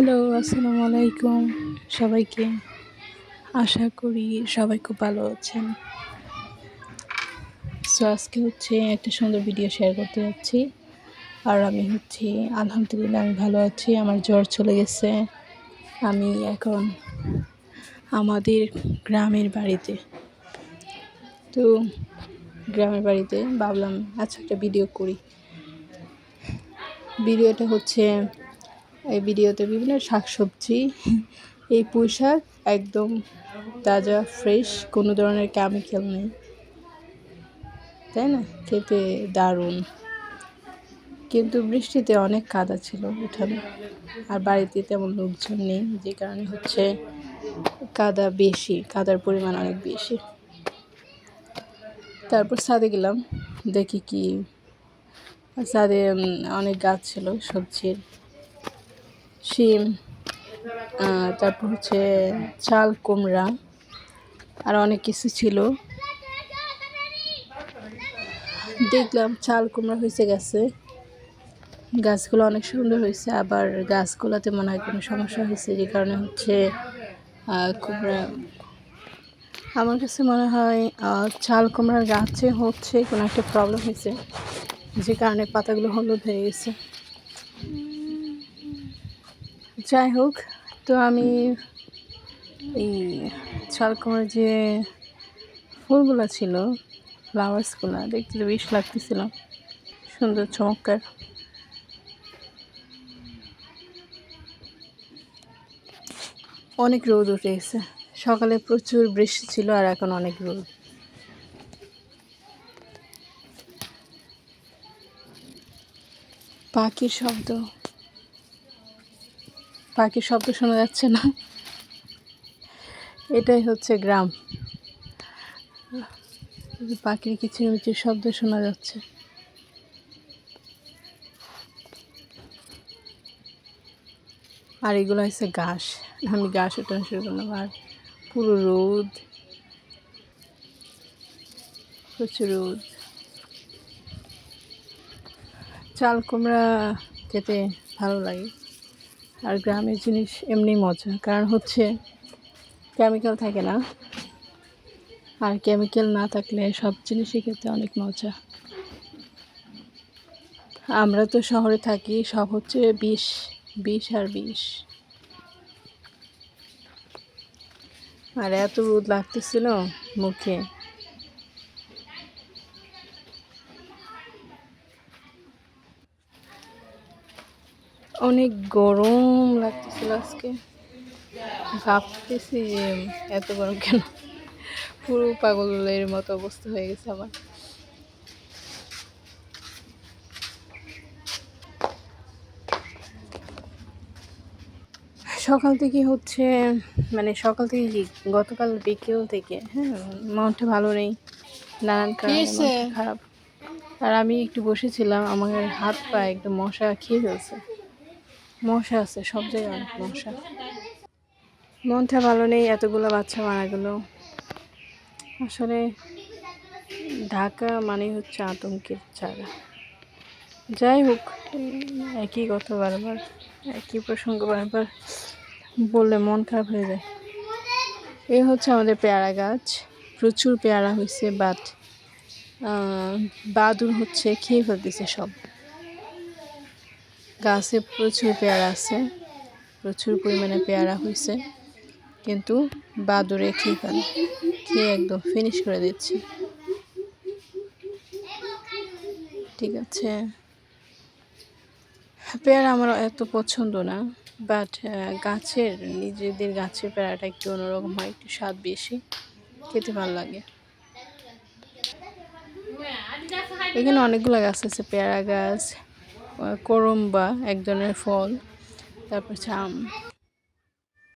Hello, আসসালামু আলাইকুম সবাইকে। আশা করি সবাই খুব ভালো আছেন। সো আজকে হচ্ছে একটা সুন্দর ভিডিও শেয়ার করতে যাচ্ছি। আর আমি হচ্ছে, আলহামদুলিল্লাহ আমি ভালো আছি, আমার জ্বর চলে গেছে। আমি এখন আমাদের গ্রামের বাড়িতে। তো গ্রামের বাড়িতে ভাবলাম আচ্ছা একটা ভিডিও করি। ভিডিওটা হচ্ছে এই ভিডিওতে বিভিন্ন শাকসবজি, এই পুঁই শাক একদম তাজা ফ্রেশ কোনো ধরনের কেমিক্যাল নেই। তাই না? খেতে দারুণ। কিন্তু বৃষ্টিতে অনেক কাদা ছিল উঠানে। আর বাড়িতে তেমন লোকজন নেই, যে কারণে হচ্ছে কাদা বেশি, কাদার পরিমাণ অনেক বেশি। তারপর ছাদে গেলাম, দেখি কি। ছাদে অনেক গাছ ছিল সবজির। শিম তারপর হচ্ছে চাল, কুমড়া আর অনেক কিছু ছিল। দেখলাম চাল, কুমড়া হয়েছে গেছে। গাছগুলো অনেক সুন্দর হয়েছে আবার গাছগুলোতে মনে হয় কোনো সমস্যা হয়েছে যে কারণে হচ্ছে কুমড়া। আমার কাছে মনে হয় চাল, কুমড়ার গাছে হচ্ছে কোনো একটা প্রবলেম হয়েছে যে কারণে পাতাগুলো হলুদ হয়ে গেছে। যাই হোক, তো আমি এই শালকুমার যে ফুলগুলো ছিল ফ্লাওয়ার্সগুলো দেখতে তো বেশ লাগতেছিল। সুন্দর, চমৎকার। অনেক রোদ উঠে গেছে। সকালে প্রচুর বৃষ্টি ছিল আর এখন অনেক রোদ। পাখির শব্দ। পাখির শব্দ শোনা যাচ্ছে না। এটাই হচ্ছে গ্রাম। পাখির কিচিরমিচির শব্দ শোনা যাচ্ছে। আর এগুলো হচ্ছে ঘাস। আমি ঘাস ওঠানো শুরু করলাম। আর পুরো রোদ। প্রচুর রোদ। চাল কুমড়া খেতে ভালো লাগে। আর গ্রামের জিনিস এমনি মজা কারণ হচ্ছে কেমিক্যাল থাকে না। আর কেমিক্যাল না থাকলে সব জিনিসই খেতে অনেক মজা। আমরা তো শহরে থাকি, সব হচ্ছে বিষ বিষ আর বিষ। আর এত রোদ লাগতেছিল মুখে। অনেক গরম লাগতেছিল আজকে। ভাবতেছি যে এত গরম কেন? পুরো পাগলের মতো অবস্থা হয়ে গেছে আমার। সকাল থেকে হচ্ছে মানে সকাল থেকে গতকাল বিকেল থেকে হ্যাঁ মনটা ভালো নেই। নানান কারণে খারাপ। আর আমি একটু বসেছিলাম আমার হাত পা একটু মশা খেয়ে ফেলছে। মশা আছে, সব জায়গায় অনেক মশা। মনটা ভালো নেই, এতগুলো বাচ্চা মারা গেল। আসলে ঢাকা মানে হচ্ছে আতঙ্কের জায়গা যাই হোক, একই কথা বারবার, একই প্রসঙ্গ বারবার বললে মন খারাপ হয়ে যায়। এই হচ্ছে আমাদের পেয়ারা গাছ। প্রচুর পেয়ারা হয়েছে বাট বাদুর হচ্ছে, খেয়ে ফেলতেছে সব। গাছে প্রচুর পেয়ারা আছে, প্রচুর পরিমাণে পেয়ারা হয়েছে, কিন্তু বাদুরে খেয়ে ফেলে, খেয়ে একদম ফিনিশ করে দিচ্ছে। ঠিক আছে। পেয়ারা আমার এত পছন্দ না বাট গাছের, নিজেদের গাছের পেয়ারাটা একটু অন্যরকম হয়, একটু স্বাদ বেশি, খেতে ভালো লাগে। এখানে অনেকগুলো গাছ আছে, পেয়ারা গাছ করম্বা এক ধরনের ফল তারপর আম।